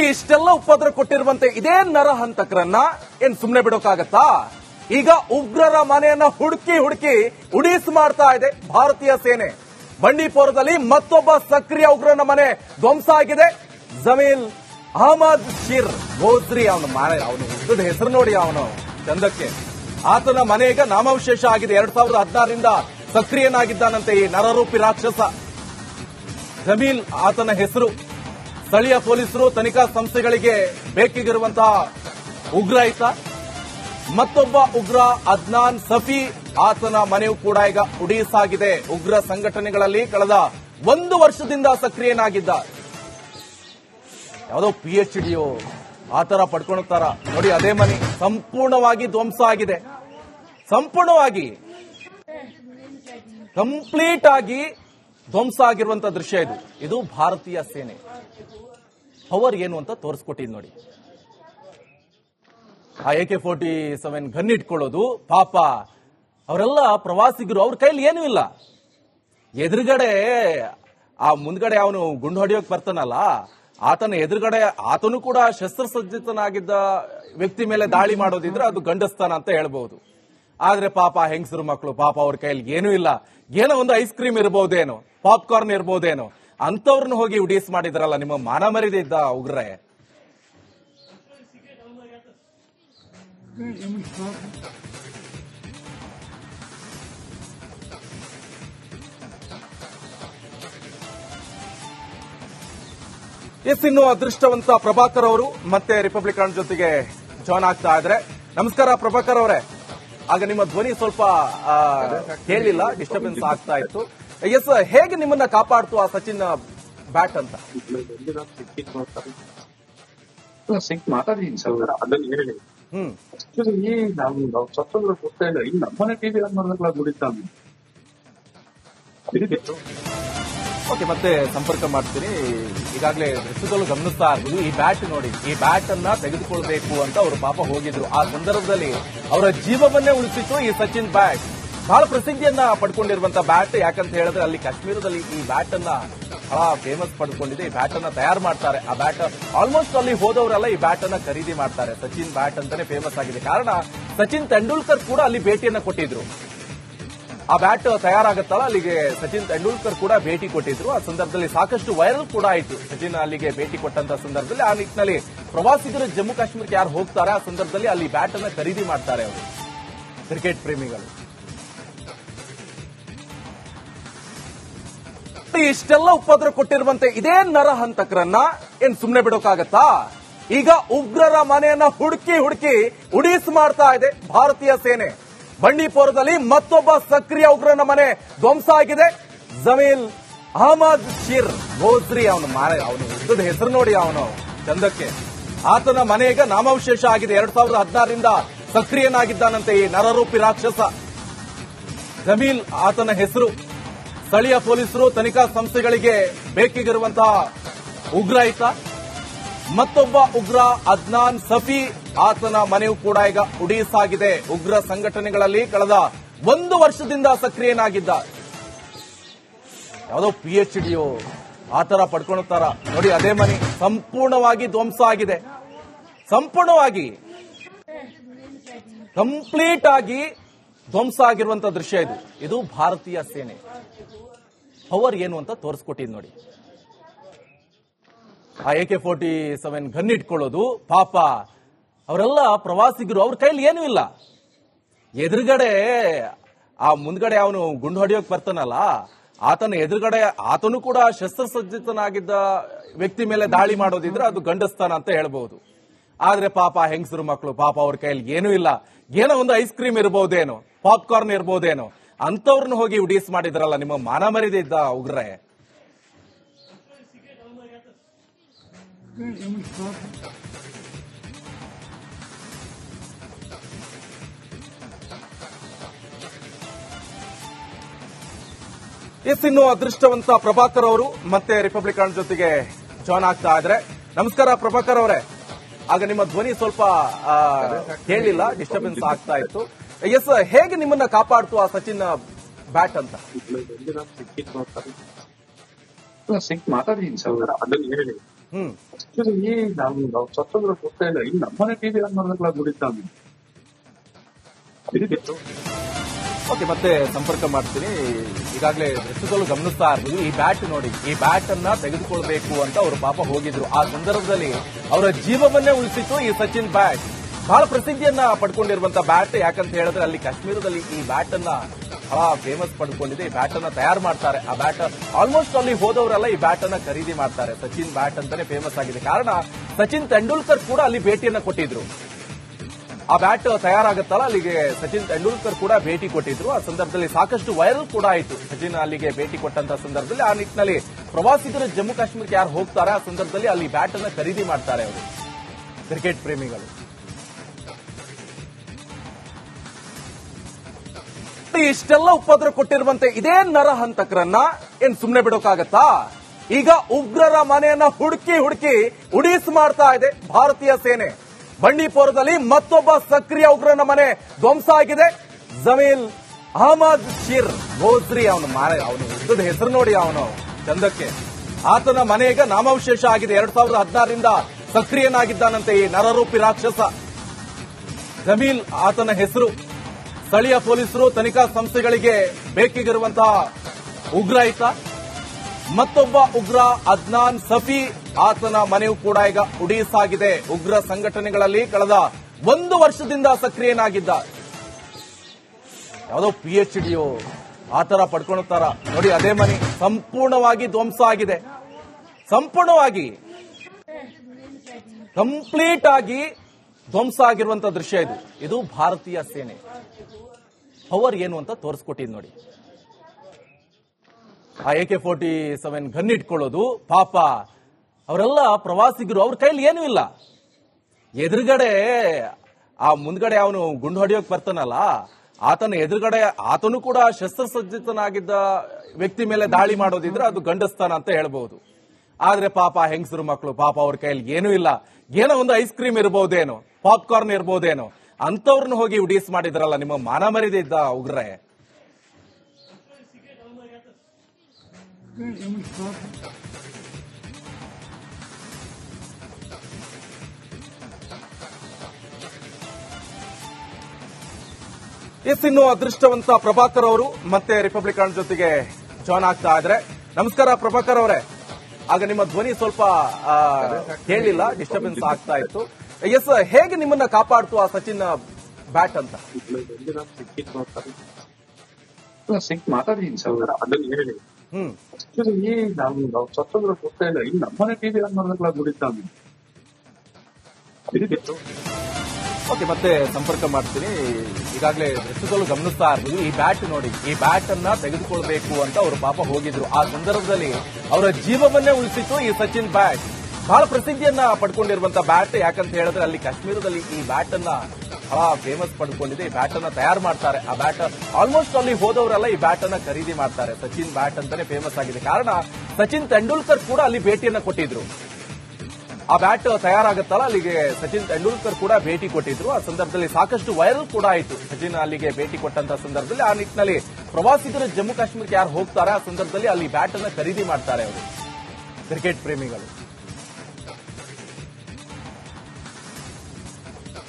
ಇಷ್ಟೆಲ್ಲ ಉಪದ್ರ ಕೊಟ್ಟಿರುವಂತೆ ಇದೇ ನರಹಂತಕರನ್ನ ಏನ್ ಸುಮ್ನೆ ಬಿಡೋಕಾಗತ್ತಾ? ಈಗ ಉಗ್ರರ ಮನೆಯನ್ನ ಹುಡುಕಿ ಹುಡುಕಿ ಉಡೀಸ್ ಮಾಡ್ತಾ ಇದೆ ಭಾರತೀಯ ಸೇನೆ. ಬಂಡೀಪುರದಲ್ಲಿ ಮತ್ತೊಬ್ಬ ಸಕ್ರಿಯ ಉಗ್ರನ ಮನೆ ಧ್ವಂಸ ಆಗಿದೆ. ಜಮೀಲ್ ಅಹಮದ್ ಶಿರ್ ಗೋದ್ರಿ ಅವನ ಮನೆ, ಅವನು ಉಗ್ರದ ಹೆಸರು ನೋಡಿ ಅವನು ಚಂದಕ್ಕೆ. ಆತನ ಮನೆ ಈಗ ನಾಮಾವಶೇಷ ಆಗಿದೆ. ಎರಡ್ ಸಾವಿರದ ಹದಿನಾರರಿಂದ ಸಕ್ರಿಯನಾಗಿದ್ದಾನಂತೆ ಈ ನರರೂಪಿ ರಾಕ್ಷಸ. ಜಮೀಲ್ ಆತನ ಹೆಸರು ಸ್ಥಳೀಯ ಪೊಲೀಸರು ತನಿಖಾ ಸಂಸ್ಥೆಗಳಿಗೆ ಬೇಕಿಗಿರುವಂತಹ ಉಗ್ರ ಈತ ಮತ್ತೊಬ್ಬ ಉಗ್ರ ಅದ್ನಾನ್ ಸಫಿ, ಆತನ ಮನೆಯೂ ಕೂಡ ಈಗ ಉಡೀಸಾಗಿದೆ ಉಗ್ರ ಸಂಘಟನೆಗಳಲ್ಲಿ ಕಳೆದ ಒಂದು ವರ್ಷದಿಂದ ಸಕ್ರಿಯನಾಗಿದ್ದ. ಯಾವುದೋ ಪಿ ಎಚ್ ಆತರ ಪಡ್ಕೊಳ್ತಾರ. ನೋಡಿ, ಅದೇ ಮನೆ. ಸಂಪೂರ್ಣವಾಗಿ ಧ್ವಂಸ ಆಗಿದೆ. ಸಂಪೂರ್ಣವಾಗಿ. ಕಂಪ್ಲೀಟ್ ಆಗಿ ಧ್ವಂಸ ಆಗಿರುವಂತಹ ದೃಶ್ಯ ಇದು. ಇದು ಭಾರತೀಯ ಸೇನೆ. ಪವರ್ ಏನು ಅಂತ ತೋರಿಸ್ಕೊಟ್ಟಿದ್ ನೋಡಿ. ಆ A K forty seven gun ಇಟ್ಕೊಳ್ಳೋದು ಪಾಪ. ಅವರೆಲ್ಲ ಪ್ರವಾಸಿಗರು, ಅವ್ರ ಕೈಲಿ ಏನೂ ಇಲ್ಲ. ಎದುರುಗಡೆ ಆ ಮುಂದ್ಗಡೆ ಅವನು ಗುಂಡು ಹೊಡೆಯೋಕ್ ಬರ್ತಾನಲ್ಲ, ಆತನ ಎದುರುಗಡೆ ಆತನು ಕೂಡ ಶಸ್ತ್ರಸಜ್ಜಿತನಾಗಿದ್ದ ವ್ಯಕ್ತಿ ಮೇಲೆ ದಾಳಿ ಮಾಡೋದಿದ್ರೆ ಅದು ಗಂಡಸ್ತಾನ ಅಂತ ಹೇಳ್ಬಹುದು ಆದ್ರೆ ಪಾಪ ಹೆಂಗಸರು ಮಕ್ಕಳು ಪಾಪ ಅವ್ರ ಕೈಲಿ ಏನೂ ಇಲ್ಲ. ಏನೋ ಒಂದು ಐಸ್ ಕ್ರೀಮ್ ಇರ್ಬೋದೇನೋ ಪಾಪ್ಕಾರ್ನ್ ಇರ್ಬೋದೇನೋ. ಅಂತವ್ರನ್ನ ಹೋಗಿ ಉಡೀಸ್ ಮಾಡಿದ್ರಲ್ಲ, ನಿಮ್ಮ ಮಾನ ಮರಿದಿದ್ದ ಉಗ್ರೆ ಎಸ್, ಇನ್ನು ಅದೃಷ್ಟವಂತ ಪ್ರಭಾಕರ್ ಅವರು ಮತ್ತೆ ರಿಪಬ್ಲಿಕನ್ ಜೊತೆಗೆ ಜಾಯ್ನ್ ಆಗ್ತಾ ಇದ್ರೆ ನಮಸ್ಕಾರ ಪ್ರಭಾಕರ್ ಅವರೇ. ಆಗ ನಿಮ್ಮ ಧ್ವನಿ ಸ್ವಲ್ಪ ಕೇಳಿಲ್ಲ ಡಿಸ್ಟರ್ಬೆನ್ಸ್ ಆಗ್ತಾ ಇತ್ತು. ಎಸ್ ಹೇಗೆ ನಿಮ್ಮನ್ನ ಕಾಪಾಡ್ತು ಆ ಸಚಿನ್ ಬ್ಯಾಟ್ ಅಂತ? ಸಿಂಕ್ ಮಾತಾಡಿದೀನಿ ಸರ್. ಅದನ್ನ ಹೇಳಿ. ಹ್ಮ್. ಆಕ್ಚುಲಿ ನಾವು ನಾವು ಸತ್ತೋದ್ರ ಗೊತ್ತೇ ಇಲ್ಲ. ಈ ನಮ್ಮನೆ ಟಿವಿ ಅನ್ನೋದೆಲ್ಲ ದುಡಿತಾನೆ ಓಕೆ ಮತ್ತೆ ಸಂಪರ್ಕ ಮಾಡ್ತೀನಿ ಈಗಾಗಲೇ ದೃಶ್ಯದಲ್ಲೂ ಗಮನಿಸ್ತಾ ಇದ್ವಿ ಈ ಬ್ಯಾಟ್ ನೋಡಿ ಈ ಬ್ಯಾಟ್ ಅನ್ನ ತೆಗೆದುಕೊಳ್ಬೇಕು ಅಂತ ಅವರು ಪಾಪ ಹೋಗಿದ್ರು. ಆ ಸಂದರ್ಭದಲ್ಲಿ ಅವರ ಜೀವವನ್ನೇ ಉಳಿಸಿತ್ತು ಈ ಸಚಿನ್ ಬ್ಯಾಟ್. ಬಹಳ ಪ್ರಸಿದ್ಧಿಯನ್ನ ಪಡ್ಕೊಂಡಿರುವಂತ ಬ್ಯಾಟ್ ಯಾಕಂತ ಹೇಳಿದ್ರೆ ಅಲ್ಲಿ ಕಾಶ್ಮೀರದಲ್ಲಿ ಈ ಬ್ಯಾಟ್ ಅನ್ನ ಬಹಳ ಫೇಮಸ್ ಪಡ್ಕೊಂಡಿದೆ. ಈ ಬ್ಯಾಟ್ ಅನ್ನ ತಯಾರು ಮಾಡ್ತಾರೆ. ಆ ಬ್ಯಾಟ್ ಆಲ್ಮೋಸ್ಟ್ ಅಲ್ಲಿ ಹೋದವರೆಲ್ಲ ಈ ಬ್ಯಾಟ್ ಅನ್ನ ಖರೀದಿ ಮಾಡ್ತಾರೆ. ಸಚಿನ್ ಬ್ಯಾಟ್ ಅಂತಾನೆ ಫೇಮಸ್ ಆಗಿದೆ. ಕಾರಣ, ಸಚಿನ್ ತೆಂಡೂಲ್ಕರ್ ಕೂಡ ಅಲ್ಲಿ ಭೇಟಿಯನ್ನ ಕೊಟ್ಟಿದ್ರು. ಆ ಬ್ಯಾಟ್ ತಯಾರಾಗುತ್ತಲ್ಲ, ಅಲ್ಲಿಗೆ ಸಚಿನ್ ತೆಂಡೂಲ್ಕರ್ ಕೂಡ ಭೇಟಿ ಕೊಟ್ಟಿದ್ರು. ಆ ಸಂದರ್ಭದಲ್ಲಿ ಸಾಕಷ್ಟು ವೈರಲ್ ಕೂಡ ಆಯಿತು. ಸಚಿನ್ ಅಲ್ಲಿಗೆ ಭೇಟಿ ಕೊಟ್ಟಂತ ಸಂದರ್ಭದಲ್ಲಿ ಆ ನಿಟ್ಟಿನಲ್ಲಿ ಪ್ರವಾಸಿಗರು ಜಮ್ಮು ಕಾಶ್ಮೀರಕ್ಕೆ ಯಾರು ಹೋಗ್ತಾರೆ, ಆ ಸಂದರ್ಭದಲ್ಲಿ ಅಲ್ಲಿ ಬ್ಯಾಟ್ ಅನ್ನ ಖರೀದಿ ಮಾಡ್ತಾರೆ ಅವರು. ಕ್ರಿಕೆಟ್ ಪ್ರೇಮಿಗಳು. ಇಷ್ಟೆಲ್ಲ ಉಪದ್ರ ಕೊಟ್ಟಿರುವಂತೆ ಇದೇ ನರಹಂತಕರನ್ನ ಏನ್ ಸುಮ್ನೆ ಬಿಡೋಕಾಗತ್ತಾ? ಈಗ ಉಗ್ರರ ಮನೆಯನ್ನ ಹುಡುಕಿ ಹುಡುಕಿ ಉಡೀಸ್ ಮಾಡ್ತಾ ಇದೆ ಭಾರತೀಯ ಸೇನೆ. ಬಂಡೀಪುರದಲ್ಲಿ ಮತ್ತೊಬ್ಬ ಸಕ್ರಿಯ ಉಗ್ರನ ಮನೆ ಧ್ವಂಸ ಆಗಿದೆ. ಜಮೀಲ್ ಅಹಮದ್ ಶಿರ್ ಗೋದ್ರಿ ಅವನು ಮಾರ ಅವನು ಉದ್ದದ ಹೆಸರು ನೋಡಿ ಅವನು ಚಂದಕ್ಕೆ. ಆತನ ಮನೆ ಈಗ ನಾಮಾವಶೇಷ ಆಗಿದೆ. ಎರಡ್ ಸಾವಿರದ ಹದಿನಾರರಿಂದ ಸಕ್ರಿಯನಾಗಿದ್ದಾನಂತೆ ಈ ನರರೂಪಿ ರಾಕ್ಷಸ. ಜಮೀಲ್ ಆತನ ಹೆಸರು ಸ್ಥಳೀಯ ಪೊಲೀಸರು ತನಿಖಾ ಸಂಸ್ಥೆಗಳಿಗೆ ಬೇಕಿಗಿರುವಂತಹ ಉಗ್ರ ಈತ ಮತ್ತೊಬ್ಬ ಉಗ್ರ ಅದ್ನಾನ್ ಸಫಿ, ಆತನ ಮನೆಯೂ ಕೂಡ ಈಗ ಉಡೀಸಾಗಿದೆ ಉಗ್ರ ಸಂಘಟನೆಗಳಲ್ಲಿ ಕಳೆದ ಒಂದು ವರ್ಷದಿಂದ ಸಕ್ರಿಯನಾಗಿದ್ದ. ಯಾವುದೋ ಪಿ ಎಚ್ ಡಿಯೋ ಆತರ ಪಡ್ಕೊಳ್ತಾರ. ನೋಡಿ, ಅದೇ ಮನೆ. ಸಂಪೂರ್ಣವಾಗಿ ಧ್ವಂಸ ಆಗಿದೆ. ಸಂಪೂರ್ಣವಾಗಿ. ಕಂಪ್ಲೀಟ್ ಆಗಿ ಧ್ವಂಸ ಆಗಿರುವಂತ ದೃಶ್ಯ ಇದು. ಇದು ಭಾರತೀಯ ಸೇನೆ. ಪವರ್ ಏನು ಅಂತ ತೋರಿಸ್ಕೊಟ್ಟಿದ್ ನೋಡಿ. ಆ A K forty seven gun ಇಟ್ಕೊಳ್ಳೋದು, ಪಾಪ. ಅವರೆಲ್ಲ ಪ್ರವಾಸಿಗರು, ಅವ್ರ ಕೈಲಿ ಏನೂ ಇಲ್ಲ. ಎದುರುಗಡೆ ಆ ಮುಂದ್ಗಡೆ ಅವನು ಗುಂಡು ಹೊಡೆಯೋಕ್ ಬರ್ತಾನಲ್ಲ, ಆತನ ಎದುರುಗಡೆ ಆತನು ಕೂಡ ಶಸ್ತ್ರಸಜ್ಜಿತನಾಗಿದ್ದ ವ್ಯಕ್ತಿ ಮೇಲೆ ದಾಳಿ ಮಾಡೋದಿದ್ರೆ ಅದು ಗಂಡಸ್ತಾನ ಅಂತ ಹೇಳ್ಬಹುದು ಆದ್ರೆ ಪಾಪ ಹೆಂಗಸರು ಮಕ್ಕಳು ಪಾಪ ಅವ್ರ ಕೈಲಿ ಏನೂ ಇಲ್ಲ. ಏನೋ ಒಂದು ಐಸ್ ಕ್ರೀಮ್ ಇರ್ಬೋದೇನೋ. ಪಾಪ್ಕಾರ್ನ್ ಇರ್ಬೋದೇನೋ? ಅಂತವ್ರನ್ನ ಹೋಗಿ ಉಡೀಸ್ ಮಾಡಿದ್ರಲ್ಲ, ನಿಮ್ಮ ಮಾನ ಮರಿದಿದ್ದ ಉಗ್ರೆ ಎಸ್ ಇನ್ನು ಅದೃಷ್ಟವಂತ ಪ್ರಭಾಕರ್ ಅವರು ಮತ್ತೆ ರಿಪಬ್ಲಿಕನ್ ಜೊತೆಗೆ ಜಾಯ್ನ್ ಆಗ್ತಾ ಇದ್ರೆ. ನಮಸ್ಕಾರ ಪ್ರಭಾಕರ್ ಅವರೇ. ಆಗ ನಿಮ್ಮ ಧ್ವನಿ ಸ್ವಲ್ಪ ಕೇಳಿಲ್ಲ ಡಿಸ್ಟರ್ಬೆನ್ಸ್ ಆಗ್ತಾ ಇತ್ತು. ಎಸ್ ಹೇಗೆ ನಿಮ್ಮನ್ನ ಕಾಪಾಡ್ತು ಆ ಸಚಿನ್ ಬ್ಯಾಟ್ ಅಂತ? ಸಿಂಕ್ ಮಾತಾಡಿದೀನಿ ಸರ್. ಅದನ್ನ ಹೇಳಿ. ನಾವು ನಾವು ಸತ್ತಂದ್ರೆ ಗೊತ್ತೇ ಇಲ್ಲ. ಈ ನಮ್ಮನೆ ಟಿವಿ ಓಕೆ ಮತ್ತೆ ಸಂಪರ್ಕ ಮಾಡ್ತೀನಿ. ಈಗಾಗಲೇ ದೃಶ್ಯದಲ್ಲೂ ಗಮನಿಸ್ತಾ ಇರ್ಬೋದು ಈ ಬ್ಯಾಟ್ ನೋಡಿ ಈ ಬ್ಯಾಟ್ ಅನ್ನ ತೆಗೆದುಕೊಳ್ಬೇಕು ಅಂತ ಅವರು ಪಾಪ ಹೋಗಿದ್ರು. ಆ ಸಂದರ್ಭದಲ್ಲಿ ಅವರ ಜೀವವನ್ನೇ ಉಳಿಸಿತ್ತು ಈ ಸಚಿನ್ ಬ್ಯಾಟ್. ಬಹಳ ಪ್ರಸಿದ್ಧಿಯನ್ನ ಪಡ್ಕೊಂಡಿರುವಂತ ಬ್ಯಾಟ್ ಯಾಕಂತ ಹೇಳಿದ್ರೆ ಅಲ್ಲಿ ಕಾಶ್ಮೀರದಲ್ಲಿ ಈ ಬ್ಯಾಟ್ ಅನ್ನ ಬಹಳ ಫೇಮಸ್ ಪಡ್ಕೊಂಡಿದೆ. ಈ ಬ್ಯಾಟ್ ಅನ್ನ ತಯಾರು ಮಾಡ್ತಾರೆ. ಆ ಬ್ಯಾಟ್ ಆಲ್ಮೋಸ್ಟ್ ಅಲ್ಲಿ ಹೋದವರೆಲ್ಲ ಈ ಬ್ಯಾಟ್ ಅನ್ನ ಖರೀದಿ ಮಾಡ್ತಾರೆ. ಸಚಿನ್ ಬ್ಯಾಟ್ ಅಂತಾನೆ ಫೇಮಸ್ ಆಗಿದೆ. ಕಾರಣ, ಸಚಿನ್ ತೆಂಡೂಲ್ಕರ್ ಕೂಡ ಅಲ್ಲಿ ಭೇಟಿಯನ್ನ ಕೊಟ್ಟಿದ್ರು. ಆ ಬ್ಯಾಟ್ ತಯಾರಾಗುತ್ತಲ್ಲ, ಅಲ್ಲಿಗೆ ಸಚಿನ್ ತೆಂಡೂಲ್ಕರ್ ಕೂಡ ಭೇಟಿ ಕೊಟ್ಟಿದ್ರು. ಆ ಸಂದರ್ಭದಲ್ಲಿ ಸಾಕಷ್ಟು ವೈರಲ್ ಕೂಡ ಆಯಿತು. ಸಚಿನ್ ಅಲ್ಲಿಗೆ ಭೇಟಿ ಕೊಟ್ಟಂತ ಸಂದರ್ಭದಲ್ಲಿ ಆ ನಿಟ್ಟಿನಲ್ಲಿ ಪ್ರವಾಸಿಗರು ಜಮ್ಮು ಕಾಶ್ಮೀರಕ್ಕೆ ಯಾರು ಹೋಗ್ತಾರೆ, ಆ ಸಂದರ್ಭದಲ್ಲಿ ಅಲ್ಲಿ ಬ್ಯಾಟ್ ಅನ್ನ ಖರೀದಿ ಮಾಡ್ತಾರೆ ಅವರು. ಕ್ರಿಕೆಟ್ ಪ್ರೇಮಿಗಳು. ಇಷ್ಟೆಲ್ಲ ಉಪದ್ರ ಕೊಟ್ಟಿರುವಂತೆ ಇದೇ ನರಹಂತಕರನ್ನ ಏನ್ ಸುಮ್ನೆ ಬಿಡೋಕಾಗತ್ತಾ? ಈಗ ಉಗ್ರರ ಮನೆಯನ್ನ ಹುಡುಕಿ ಹುಡುಕಿ ಉಡೀಸ್ ಮಾಡ್ತಾ ಇದೆ ಭಾರತೀಯ ಸೇನೆ. ಬಂಡೀಪುರದಲ್ಲಿ ಮತ್ತೊಬ್ಬ ಸಕ್ರಿಯ ಉಗ್ರನ ಮನೆ ಧ್ವಂಸ ಆಗಿದೆ. ಜಮೀಲ್ ಅಹಮದ್ ಶಿರ್ ಗೋಜ್ರಿ ಅವನ ಮನೆ, ಅವನು ಉದ್ದದ ಹೆಸರು ನೋಡಿ ಅವನು ಚಂದಕ್ಕೆ. ಆತನ ಮನೆ ಈಗ ನಾಮಾವಶೇಷ ಆಗಿದೆ. ಎರಡ್ ಸಾವಿರದ ಹದಿನಾರರಿಂದ ಸಕ್ರಿಯನಾಗಿದ್ದಾನಂತೆ ಈ ನರರೂಪಿ ರಾಕ್ಷಸ. ಜಮೀಲ್ ಆತನ ಹೆಸರು ಸ್ಥಳೀಯ ಪೊಲೀಸರು ತನಿಖಾ ಸಂಸ್ಥೆಗಳಿಗೆ ಬೇಕಿಗಿರುವಂತಹ ಉಗ್ರ ಈತ ಮತ್ತೊಬ್ಬ ಉಗ್ರ ಅದ್ನಾನ್ ಸಫಿ, ಆತನ ಮನೆಯೂ ಕೂಡ ಈಗ ಉಡೀಸಾಗಿದೆ ಉಗ್ರ ಸಂಘಟನೆಗಳಲ್ಲಿ ಕಳೆದ ಒಂದು ವರ್ಷದಿಂದ ಸಕ್ರಿಯನಾಗಿದ್ದ. ಯಾವುದೋ ಪಿ ಎಚ್ ಡಿಯೋ ಆತರ ಪಡ್ಕೊಳ್ತಾರ. ನೋಡಿ, ಅದೇ ಮನೆ. ಸಂಪೂರ್ಣವಾಗಿ ಧ್ವಂಸ ಆಗಿದೆ. ಸಂಪೂರ್ಣವಾಗಿ. ಕಂಪ್ಲೀಟ್ ಆಗಿ ಧ್ವಂಸ ಆಗಿರುವಂತ ದೃಶ್ಯ ಇದು. ಇದು ಭಾರತೀಯ ಸೇನೆ. ಪವರ್ ಏನು ಅಂತ ತೋರಿಸ್ಕೊಟ್ಟಿದ್ ನೋಡಿ. ಆ A K forty seven gun ಇಟ್ಕೊಳ್ಳೋದು ಪಾಪ. ಅವರೆಲ್ಲ ಪ್ರವಾಸಿಗರು, ಅವ್ರ ಕೈಲಿ ಏನೂ ಇಲ್ಲ. ಎದುರುಗಡೆ, ಆ ಮುಂದ್ಗಡೆ ಅವನು ಗುಂಡು ಹೊಡೆಯೋಕ್ ಬರ್ತಾನಲ್ಲ, ಆತನ ಎದುರುಗಡೆ ಆತನು ಕೂಡ ಶಸ್ತ್ರಸಜ್ಜಿತನಾಗಿದ್ದ ವ್ಯಕ್ತಿ ಮೇಲೆ ದಾಳಿ ಮಾಡೋದಿದ್ರೆ ಅದು ಗಂಡಸ್ತಾನ ಅಂತ ಹೇಳ್ಬಹುದು ಆದ್ರೆ ಪಾಪ ಹೆಂಗಸರು ಮಕ್ಕಳು ಪಾಪ ಅವ್ರ ಕೈಯಲ್ಲಿ ಏನೂ ಇಲ್ಲ. ಏನೋ ಒಂದು ಐಸ್ ಕ್ರೀಮ್ ಇರ್ಬೋದೇನೋ. ಪಾಪ್ಕಾರ್ನ್ ಇರ್ಬೋದೇನೋ? ಅಂತವ್ರನ್ನ ಹೋಗಿ ಉಡೀಸ್ ಮಾಡಿದ್ರಲ್ಲ, ನಿಮ್ಮ ಮಾನ ಮರಿದಿದ್ದ ಉಗ್ರೆ ಎಸ್ ಇನ್ನು ಅದೃಷ್ಟವಂತ ಪ್ರಭಾಕರ್ ಅವರು ಮತ್ತೆ ರಿಪಬ್ಲಿಕನ್ ಜೊತೆಗೆ ಜಾಯ್ನ್ ಆಗ್ತಾ ಇದ್ರೆ. ನಮಸ್ಕಾರ ಪ್ರಭಾಕರ್ ಅವರೇ. ಆಗ ನಿಮ್ಮ ಧ್ವನಿ ಸ್ವಲ್ಪ ಕೇಳಿಲ್ಲ ಡಿಸ್ಟರ್ಬೆನ್ಸ್ ಆಗ್ತಾ ಇತ್ತು. ಎಸ್ ಹೇಗೆ ನಿಮ್ಮನ್ನ ಕಾಪಾಡ್ತು ಆ ಸಚಿನ್ ಬ್ಯಾಟ್ ಅಂತ? ಸಿಕ್ಕಿತ್ತು ನೋಡ್ತಾರೆ ಸಿಕ್ ಮಾತಾಡಿದೀನಿ ಸರ್. ಅದನ್ನ ಹೇಳಿ. ನಾವು ನಾವು ಸತ್ತಂದ್ರೆ ಗೊತ್ತೇ ಇಲ್ಲ. ಈ ನಮ್ಮನೆ ಟಿವಿ ಓಕೆ ಮತ್ತೆ ಸಂಪರ್ಕ ಮಾಡ್ತೀನಿ. ಈಗಾಗಲೇ ದೃಶ್ಯದಲ್ಲೂ ಗಮನಿಸ್ತಾ ಇರ್ಬೋದು ಈ ಬ್ಯಾಟ್ ನೋಡಿ ಈ ಬ್ಯಾಟ್ ಅನ್ನ ತೆಗೆದುಕೊಳ್ಬೇಕು ಅಂತ ಅವರು ಪಾಪ ಹೋಗಿದ್ರು. ಆ ಸಂದರ್ಭದಲ್ಲಿ ಅವರ ಜೀವವನ್ನೇ ಉಳಿಸಿತ್ತು ಈ ಸಚಿನ್ ಬ್ಯಾಟ್. ಬಹಳ ಪ್ರಸಿದ್ಧಿಯನ್ನ ಪಡ್ಕೊಂಡಿರುವಂತ ಬ್ಯಾಟ್ ಯಾಕಂತ ಹೇಳಿದ್ರೆ ಅಲ್ಲಿ ಕಾಶ್ಮೀರದಲ್ಲಿ ಈ ಬ್ಯಾಟ್ ಅನ್ನ ಬಹಳ ಫೇಮಸ್ ಪಡ್ಕೊಂಡಿದೆ. ಈ ಬ್ಯಾಟ್ ಅನ್ನ ತಯಾರು ಮಾಡ್ತಾರೆ. ಆ ಬ್ಯಾಟ್ ಆಲ್ಮೋಸ್ಟ್ ಅಲ್ಲಿ ಹೋದವರೆಲ್ಲ ಈ ಬ್ಯಾಟ್ ಅನ್ನ ಖರೀದಿ ಮಾಡ್ತಾರೆ. ಸಚಿನ್ ಬ್ಯಾಟ್ ಅಂತಾನೆ ಫೇಮಸ್ ಆಗಿದೆ. ಕಾರಣ, ಸಚಿನ್ ತೆಂಡೂಲ್ಕರ್ ಕೂಡ ಅಲ್ಲಿ ಭೇಟಿಯನ್ನ ಕೊಟ್ಟಿದ್ರು. ಆ ಬ್ಯಾಟ್ ತಯಾರಾಗುತ್ತಲ್ಲ, ಅಲ್ಲಿಗೆ ಸಚಿನ್ ತೆಂಡೂಲ್ಕರ್ ಕೂಡ ಭೇಟಿ ಕೊಟ್ಟಿದ್ರು. ಆ ಸಂದರ್ಭದಲ್ಲಿ ಸಾಕಷ್ಟು ವೈರಲ್ ಕೂಡ ಆಯಿತು. ಸಚಿನ್ ಅಲ್ಲಿಗೆ ಭೇಟಿ ಕೊಟ್ಟಂತ ಸಂದರ್ಭದಲ್ಲಿ ಆ ನಿಟ್ಟಿನಲ್ಲಿ ಪ್ರವಾಸಿಗರು ಜಮ್ಮು ಕಾಶ್ಮೀರಕ್ಕೆ ಯಾರು ಹೋಗ್ತಾರೆ, ಆ ಸಂದರ್ಭದಲ್ಲಿ ಅಲ್ಲಿ ಬ್ಯಾಟ್ ಅನ್ನ ಖರೀದಿ ಮಾಡ್ತಾರೆ ಅವರು. ಕ್ರಿಕೆಟ್ ಪ್ರೇಮಿಗಳು.